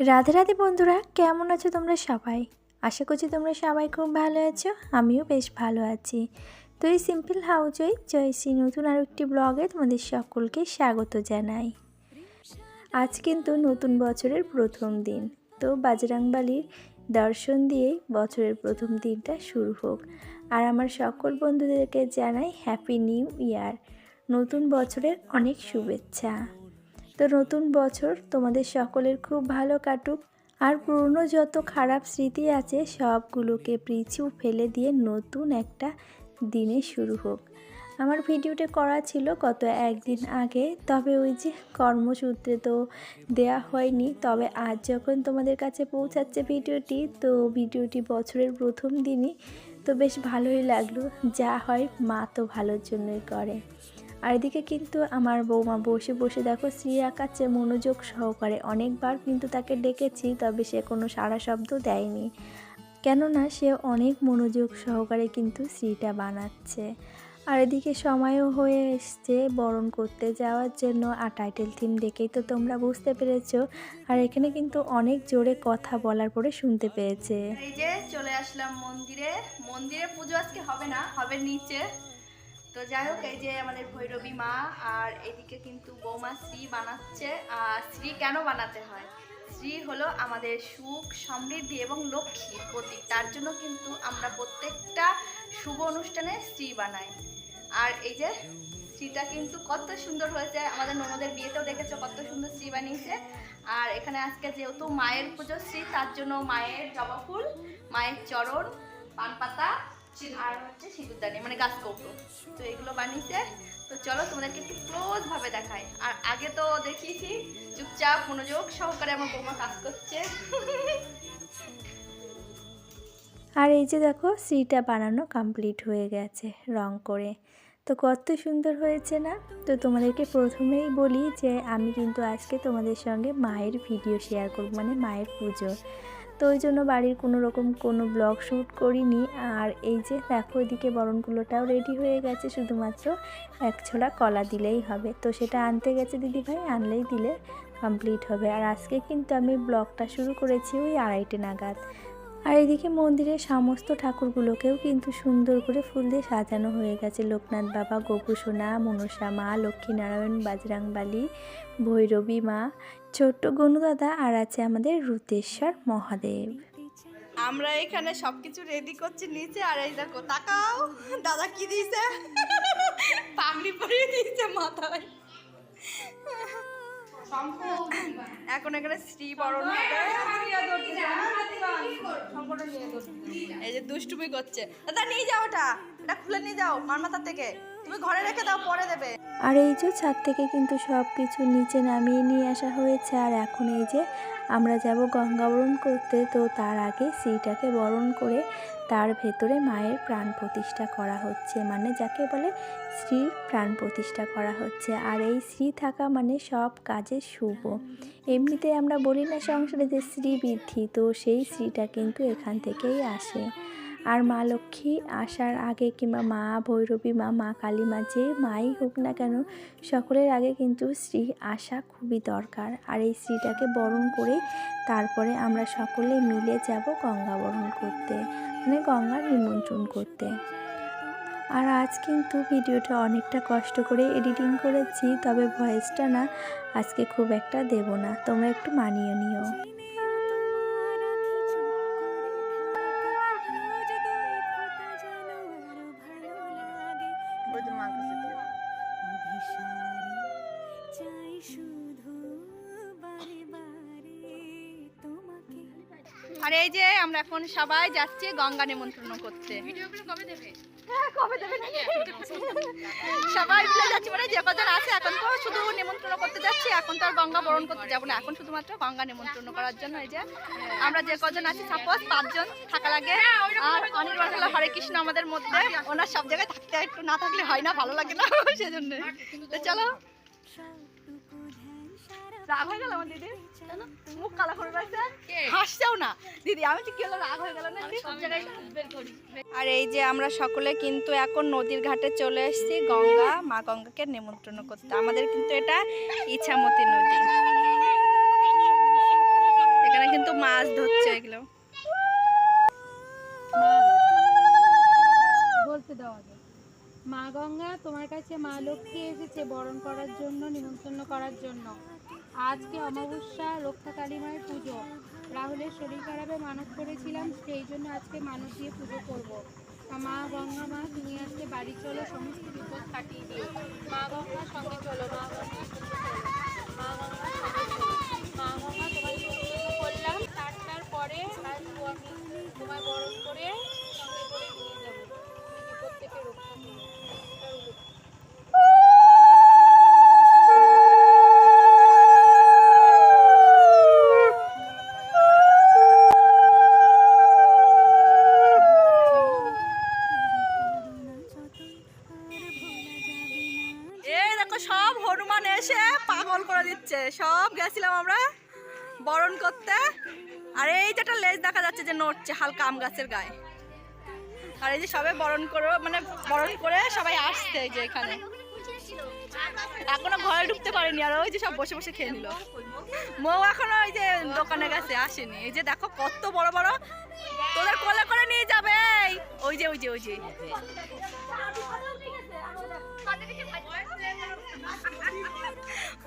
রাধে রাধে বন্ধুরা, কেমন আছো তোমরা সবাই? আশা করছি তোমরা সবাই খুব ভালো আছো, আমিও বেশ ভালো আছি। তো এই সিম্পল হাউজই জয়সী নতুন আর একটি ব্লগে তোমাদের সকলকে স্বাগত জানাই। আজ কিন্তু নতুন বছরের প্রথম দিন, তো বাজরাংবালির দর্শন দিয়েই বছরের প্রথম দিনটা শুরু হোক। আর আমার সকল বন্ধুদেরকে জানাই হ্যাপি নিউ ইয়ার নতুন বছরের অনেক শুভেচ্ছা। তো নতুন বছর তোমাদের সকলের খুব ভালো কাটুক। আর পুরনো যত খারাপ স্মৃতি আছে, সবগুলোকে পিছু ফেলে দিয়ে নতুন একটা দিনে শুরু হোক। আমার ভিডিওটা করা ছিল গত একদিন আগে, তবে ওই যে কর্মসূত্রে তো দেয়া হয়নি। তবে আজ যখন তোমাদের কাছে পৌঁছাচ্ছে ভিডিওটি, তো ভিডিওটি বছরের প্রথম দিনই, তো বেশ ভালোই লাগল। যা হয় মা তো ভালোর জন্যই করে। আর এদিকে কিন্তু আমার বৌমা বসে বসে দেখো শ্রী আঁকাচ্ছে মনোযোগ সহকারে। অনেকবার কিন্তু তাকে ডেকেছি, তবে সে কোনো সাড়া শব্দ দেয়নি। কেননা সে অনেক মনোযোগ সহকারে কিন্তু শ্রীটা বানাচ্ছে। আর এদিকে সময়ও হয়ে এসছে বরণ করতে যাওয়ার জন্য, আর টাইটেল থিম দেখেই তো তোমরা বুঝতে পেরেছ। আর এখানে কিন্তু অনেক জোরে কথা বলার পরে শুনতে পেয়েছে। এই যে চলে আসলাম মন্দিরে। মন্দিরে পুজো আজকে হবে না, হবে নিচে। তো যাই হোক, এই যে আমাদের ভৈরবী মা আর এদিকে কিন্তু বৌমা শ্রী বানাচ্ছে। আর শ্রী কেন বানাতে হয়? শ্রী হলো আমাদের সুখ, সমৃদ্ধি এবং লক্ষ্মীর প্রতীক। তার জন্য কিন্তু আমরা প্রত্যেকটা শুভ অনুষ্ঠানে শ্রী বানাই। আর এই যে শ্রীটা কিন্তু কত সুন্দর হয়েছে। আমাদের ননদের বিয়েতেও দেখেছ কত সুন্দর শ্রী বানিয়েছে। আর এখানে আজকে যেহেতু মায়ের পুজো, শ্রী তার জন্য মায়ের জবা ফুল, মায়ের চরণ, পান পাতা আর হচ্ছে সিঁদুরদানি মানে গাছ কৌটো। তো এগুলো বানিয়েছে। তো চলো তোমাদেরকে একটু ক্লোজ ভাবে দেখাই। আর আগে তো দেখিয়েছি, চুপচাপ মনোযোগ সহকারে আমার বৌমা কাজ করছে। আর এই যে দেখো সিটা বানানো কমপ্লিট হয়ে গেছে রং করে। তো কত সুন্দর হয়েছে না? তো তোমাদেরকে প্রথমেই বলি যে, আমি কিন্তু আজকে তোমাদের সঙ্গে মায়ের ভিডিও শেয়ার করব মানে মায়ের পুজো। তো ওই জন্য বাড়ির কোনো রকম কোনো ব্লগ শ্যুট করিনি। আর এই যে দেখো ওইদিকে বরণগুলোটাও রেডি হয়ে গেছে, শুধুমাত্র এক ছোড়া কলা দিলেই হবে। তো সেটা আনতে গেছে দিদিভাই, আনলেই দিলে কমপ্লিট হবে। আর আজকে কিন্তু আমি ব্লগটা শুরু করেছি ওই আড়াইটে নাগাদ। আর এদিকে মন্দিরের সমস্ত ঠাকুরগুলোকেও কিন্তু সুন্দর করে ফুল দিয়ে সাজানো হয়ে গেছে। লোকনাথ বাবা, গোপুসোনা, মনসা মা, লক্ষ্মীনারায়ণ বাজরাংবালি ভৈরবী মা ছোট্ট গনুদাদা আর আছে আমাদের রুতেশ্বর মহাদেব। আমরা এখানে সবকিছু রেডি করছি নিচে, আর এই দেখো, তাকাও, দাদা কি দিয়েছে? পাগড়ি পরিয়ে দিয়েছে মাথায়। এখন এখানে শ্রী বরণ এই যে দুষ্টুমি করছে। দাদা, নিয়ে যাও ওটা। এটা খুলে নিয়ে যাও, মার মাথার থেকে। আর এই যে ছাদ থেকে কিন্তু সব কিছু নিচে নামিয়ে নিয়ে আসা হয়েছে, আর এখন এই যে আমরা যাব গঙ্গাবরণ করতে, তো তার আগে শ্রীটাকে বরণ করে তার ভেতরে মায়ের প্রাণ প্রতিষ্ঠা করা হচ্ছে মানে যাকে বলে শ্রীর প্রাণ প্রতিষ্ঠা করা হচ্ছে, আর এই শ্রী থাকা মানে সব কাজে শুভ। এমনিতে আমরা বলি না সংসারে যে শ্রী বৃদ্ধি, তো সেই শ্রীটা কিন্তু এখান থেকেই আসে। আর মা লক্ষ্মী আসার আগে কিংবা মা ভৈরবী মা মা কালী মা যে মাই হোক না কেন, সকলের আগে কিন্তু শ্রী আসা খুবই দরকার। আর এই শ্রীটাকে বরণ করে তারপরে আমরা সকলে মিলে যাব গঙ্গা বরণ করতে মানে গঙ্গার নিমন্ত্রণ করতে। আর আজ কিন্তু ভিডিওটা অনেকটা কষ্ট করে এডিটিং করেছি, তবে ভয়েসটা না, আজকে খুব একটা দেব না। তোমরা একটু মানিয়ে নিও। ওই তো মার কাছে দিয়ে দাও। আর এই যে আমরা এখন সবাই যাচ্ছি গঙ্গা নিমন্ত্রণ করতে। ভিডিওগুলো কবে দেবে? সবাই মানে যে কজন আছে, এখন তো শুধু নিমন্ত্রণ করতে যাচ্ছি, এখন তো আর গঙ্গা বরণ করতে যাব না। এখন শুধুমাত্র গঙ্গা নিমন্ত্রণ করার জন্য এই যে আমরা যে কজন আছি সাপোজ পাঁচজন থাকা লাগে আর অনির্বাণ হরে কৃষ্ণ আমাদের মধ্যে, ওনার সব জায়গায় থাকতে একটু না থাকলে হয় না, ভালো লাগে না সেজন্য চলো রাগ হয়ে গেল আমার দিদি মুখ কালা করে রয়েছে হাসছেও না। দিদি আমি কি হলো রাগ হয়ে গেল না? দিদি? সব জায়গায় বের করি আর এই যে আমরা সকলে কিন্তু এখন নদীর ঘাটে চলে এসেছি গঙ্গা মা গঙ্গাকে নিমন্ত্রণ করতে। আমাদের কিন্তু এটা ইছামতি নদী। এখানে কিন্তু মাছ ধরছে এগুলো। বলতে দাও আগে। মা গঙ্গা তোমার কাছে মা লক্ষ্মী এসেছে বরণ করার জন্য নিমন্ত্রণ করার জন্য। আজকে অমাবস্যা রক্ষা কালী মায়ের পুজো। রাহুলের শরীর খারাপে মানত করেছিলাম, সেই জন্য আজকে মানত দিয়ে পুজো করব। মা গঙ্গা, মা তুমি আজকে বাড়ি চলো, সমস্ত বিপদ কাটিয়ে দিও। মা গঙ্গা, সঙ্গে চলো, মা মা পরে তোমায় বরণ করে রক্ষা করো এই দেখো সব হনুমান এসে পাগল করে দিচ্ছে। সব গেছিলাম আমরা বরণ করতে। আর এই যেটা লেজ দেখা যাচ্ছে যে নড়ছে হালকা আম গাছের গায়ে। আর এই যে সবাই বরণ করে মানে বরণ করে সবাই আসছে এই যে এখানে। এখনও ঘরে ঢুকতে পারেনি, আর ওই যে সব বসে বসে খেয়ে নিল। মৌ এখনও ওই যে দোকানে গেছে, আসেনি। এই যে দেখো কত বড় বড়, তোদের কোলে করে নিয়ে যাবে। ওই যে ওই যে ওই যে।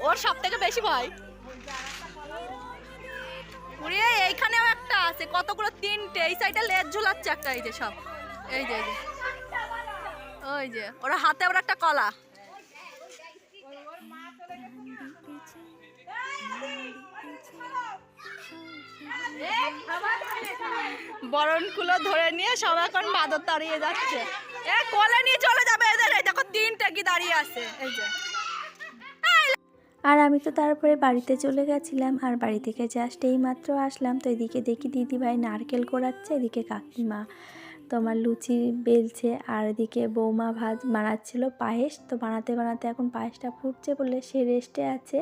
ওর সব থেকে বেশি ভয়। উড়িয়ে এইখানেও একটা আছে, কতগুলো তিনটে, এই সাইডে লেজ ঝুলাচ্ছে একটা, এই যে সব। এই যে এই যে। ওই যে, ওরা হাতে আবার একটা কলা। বরণগুলো ধরে নিয়ে সব এখন বাদর তাড়িয়ে যাচ্ছে। এ, কোলে নিয়ে চলে যাবে এদের, এই দেখো তিনটে কি দাঁড়িয়ে আছে। এই যে। আর আমি তো তারপরে বাড়িতে চলে গেছিলাম, আর বাড়ি থেকে জাস্ট এই মাত্র আসলাম। তো এদিকে দেখি দিদিভাই নারকেল কোড়াচ্ছে, এদিকে কাকিমা তোমার লুচি বেলছে, আর এদিকে বৌমা ভাত বানাচ্ছিল পায়েস। তো বানাতে বানাতে এখন পায়েসটা ফুটছে বলে সে রেস্টে আছে।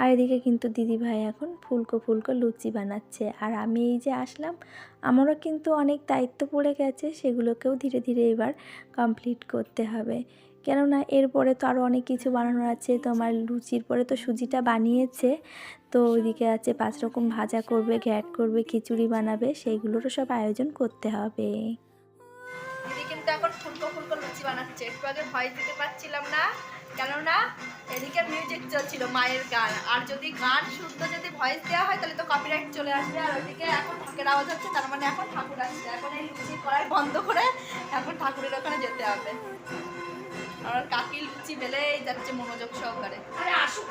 আর এদিকে কিন্তু দিদিভাই এখন ফুলকো ফুলকো লুচি বানাচ্ছে। আর আমি এই যে আসলাম, আমারও কিন্তু অনেক দায়িত্ব পড়ে গেছে, সেগুলোকেও ধীরে ধীরে এবার কমপ্লিট করতে হবে। কেননা এরপরে তো আরও অনেক কিছু বানানোর আছে। তোমার লুচির পরে তো সুজিটা বানিয়েছে। তো ওইদিকে আছে পাঁচ রকম ভাজা করবে ঘ্যাট করবে, খিচুড়ি বানাবে। সেইগুলোরও সব আয়োজন করতে হবে। কিন্তু এখন লুচি বানাচ্ছে। একটু আগে দিতে পারছিলাম না। কেননা এদিকে মিউজিক মায়ের গান। আর যদি গান যদি ভয়েস দেওয়া হয়, তাহলে তো কপিরাইট চলে আসবে। আর মানে এখন ঠাকুর এখন বন্ধ করে এখন ঠাকুরের ওখানে যেতে হবে। আর কাকি লুচি বেলেই যাচ্ছে মনোযোগ সহকারে। আরে আসুক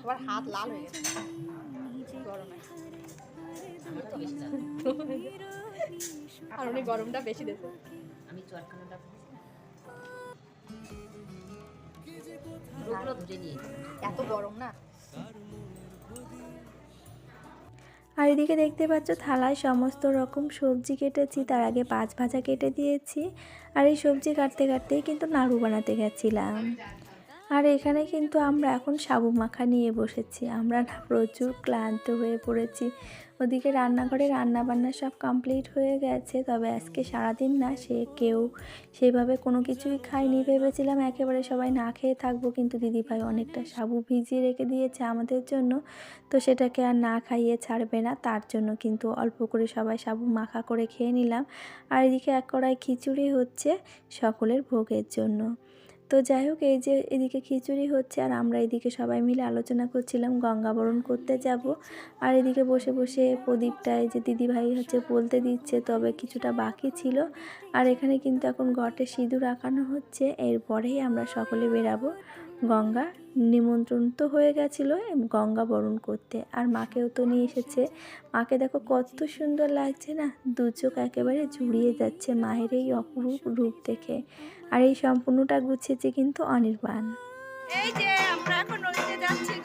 সবার হাত লাল হয়ে গেছে গরমে আর উনি গরমটা বেশি দিয়েছে। আমি চটকানোটা নিয়ে এত গরম না। আর এদিকে দেখতে পাচ্ছ থালায় সমস্ত রকম সবজি কেটেছি। তার আগে পাঁচ ভাজা কেটে দিয়েছি। আর এই সবজি কাটতে কাটতেই কিন্তু নাড়ু বানাতে গেছিলাম। আর এখানে কিন্তু আমরা এখন সাবু মাখা নিয়ে বসেছি। আমরা না প্রচুর ক্লান্ত হয়ে পড়েছি। ওদিকে রান্নাঘরে রান্না বান্না সব কমপ্লিট হয়ে গেছে। তবে আজকে সারাদিন না সে কেউ সেভাবে কোনো কিছুই খাইনি ভেবেছিলাম একেবারে সবাই না খেয়ে থাকব, কিন্তু দিদিভাই অনেকটা সাবু ভিজিয়ে রেখে দিয়েছে আমাদের জন্য। তো সেটাকে আর না খাইয়ে ছাড়বে না। তার জন্য কিন্তু অল্প করে সবাই সাবু মাখা করে খেয়ে নিলাম। আর এদিকে এক কড়াই খিচুড়ি হচ্ছে সকলের ভোগের জন্য। তো যাই হোক, এই যে এদিকে খিচুড়ি হচ্ছে আর আমরা এদিকে সবাই মিলে আলোচনা করছিলাম গঙ্গাবরণ করতে যাব। আর এদিকে বসে বসে প্রদীপটায় যে দিদিভাই হচ্ছে বলতে দিচ্ছে, তবে কিছুটা বাকি ছিল। আর এখানে কিন্তু এখন ঘটে সিঁদুর আঁকানো হচ্ছে। এরপরেই আমরা সকলে বেরাবো গঙ্গা নিমন্ত্রণ তো হয়ে গেছিল গঙ্গা বরণ করতে। আর মাকেও তো নিয়ে এসেছে। মাকে দেখো কত সুন্দর লাগছে না? দু চোখ একেবারে জুড়িয়ে যাচ্ছে মায়ের এই অপরূপ রূপ দেখে। আর এই সম্পূর্ণটা গুছিয়েছে কিন্তু অনির্বাণ। এই যে, আমরা এখন যাচ্ছি।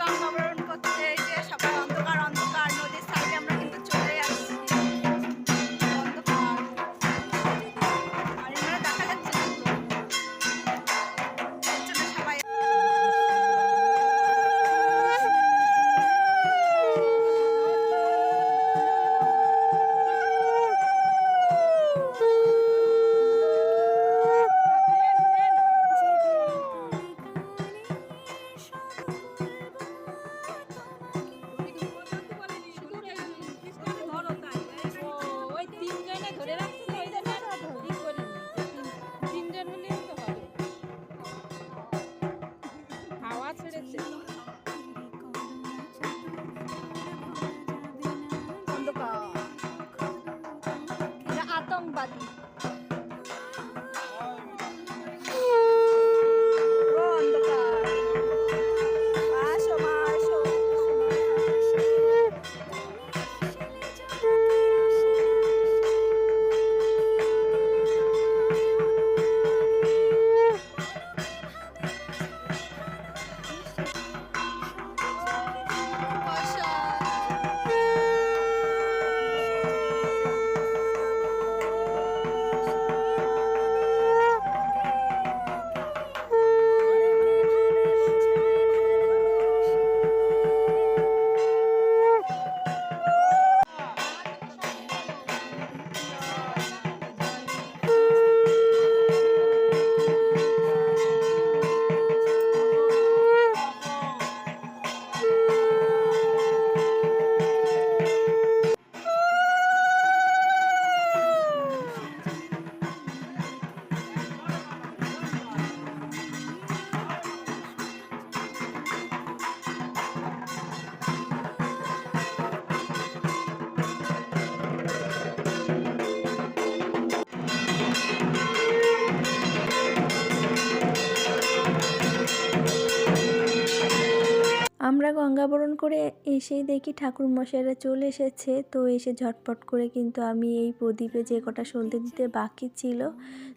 আমরা গঙ্গাবরণ করে এসেই দেখি ঠাকুর মশাইরা চলে এসেছে। তো এসে ঝটপট করে কিন্তু আমি এই প্রদীপে যে কটা সলতে দিতে বাকি ছিল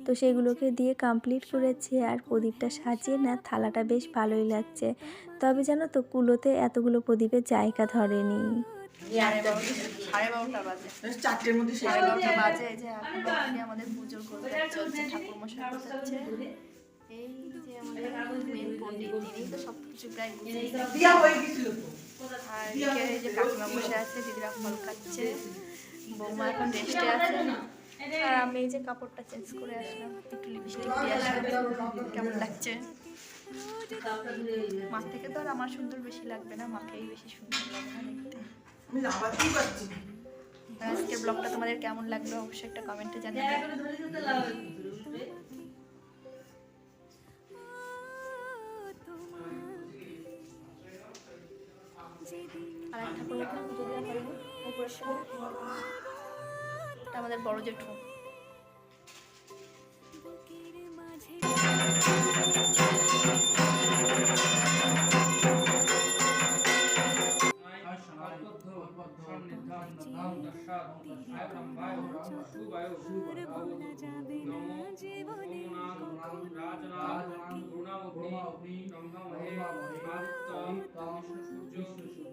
তো সেগুলোকে দিয়ে কমপ্লিট করেছি আর প্রদীপটা সাজিয়ে না থালাটা বেশ ভালোই লাগছে। তবে জানো তো কুলোতে এতগুলো প্রদীপের জায়গা ধরেনি। চারটের মধ্যে বাজে। যে আমাদের পুজোর করতে চলছে ঠাকুর মশাই আমাদের মেন পণ্ডিত তিনি তো সব কিছু প্রায় আর এই যে কাকিমা বসে আছে দিদিরা ফল খাচ্ছে বৌমা এখন রেস্টে আছে। আর আমি এই যে কাপড়টা চেঞ্জ করে আসলাম একটু লিপস্টিক দিয়ে আসলাম। কেমন লাগছে? মাছ থেকে তো আর আমার সুন্দর বেশি লাগবে না মাকেই বেশি সুন্দর লাগবে দেখতে। আজকের ব্লগটা তোমাদের কেমন লাগল অবশ্যই একটা কমেন্টে জানাবে আর একটা করে পুজো দেওয়া হয়নি উপরের সামনে। এটা আমাদের বড় জেঠু রাজনাথ গুণাবগ্নি ব্রহ্মমহে আদিত্য সূর্য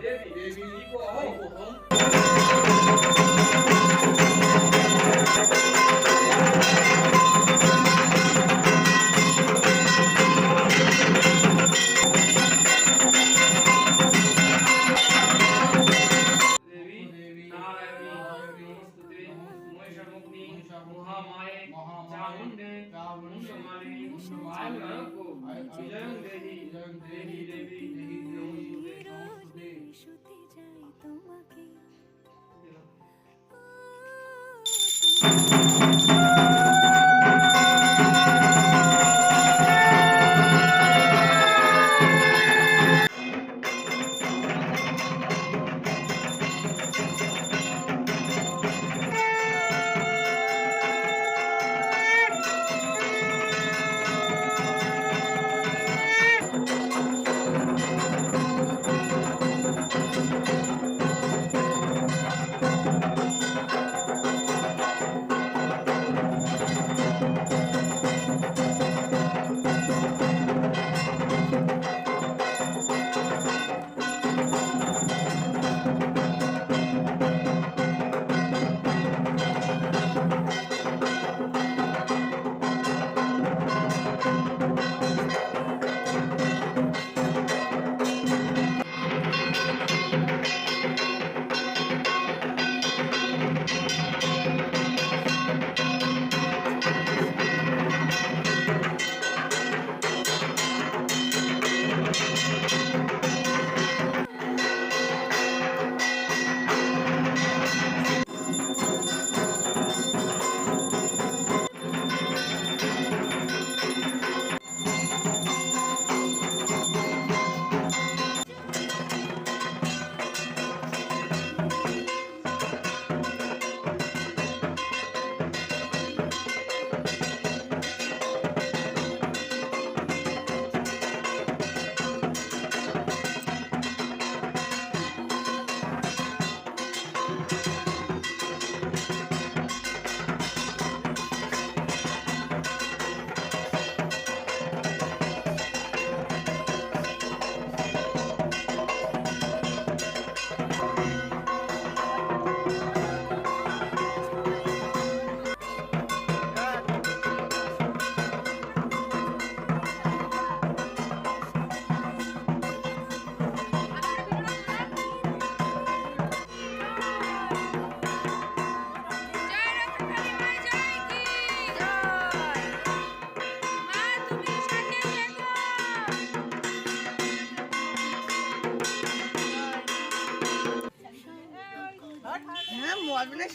देवी देवी को आओ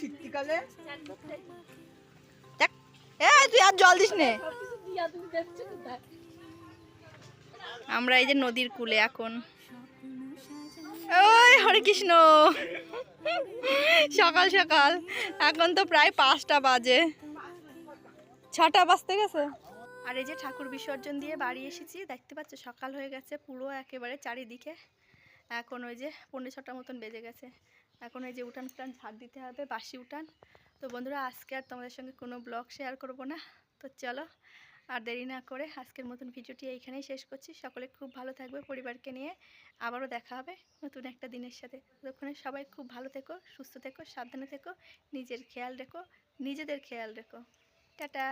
শীতকালে? তুই আর জল দিস নে। আমরা এই যে নদীর কূলে এখন। ওই হরে কৃষ্ণ। সকাল সকাল। এখন তো প্রায় পাঁচটা বাজে। ছটা বাজতে গেছে। আর এই যে ঠাকুর বিসর্জন দিয়ে বাড়ি এসেছি, দেখতে পাচ্ছ সকাল হয়ে গেছে, পুরো একেবারে চারিদিকে। এখন ওই যে পনেরো ছটা মতন বেজে গেছে। এখন ওই যে উঠান ফুটান ঝাড় দিতে হবে, বাসি উঠান। তো বন্ধুরা, আজকে আর তোমাদের সঙ্গে কোনো ব্লগ শেয়ার করব না। তো চলো, আর দেরি না করে আজকের মতন ভিডিওটি এইখানেই শেষ করছি। সকলে খুব ভালো থাকবে পরিবারকে নিয়ে। আবারও দেখা হবে নতুন একটা দিনের সাথে। ততক্ষণে সবাই খুব ভালো থেকো, সুস্থ থেকো, সাবধানে থেকো, নিজের খেয়াল রেখো, নিজেদের খেয়াল রেখো। টাটা!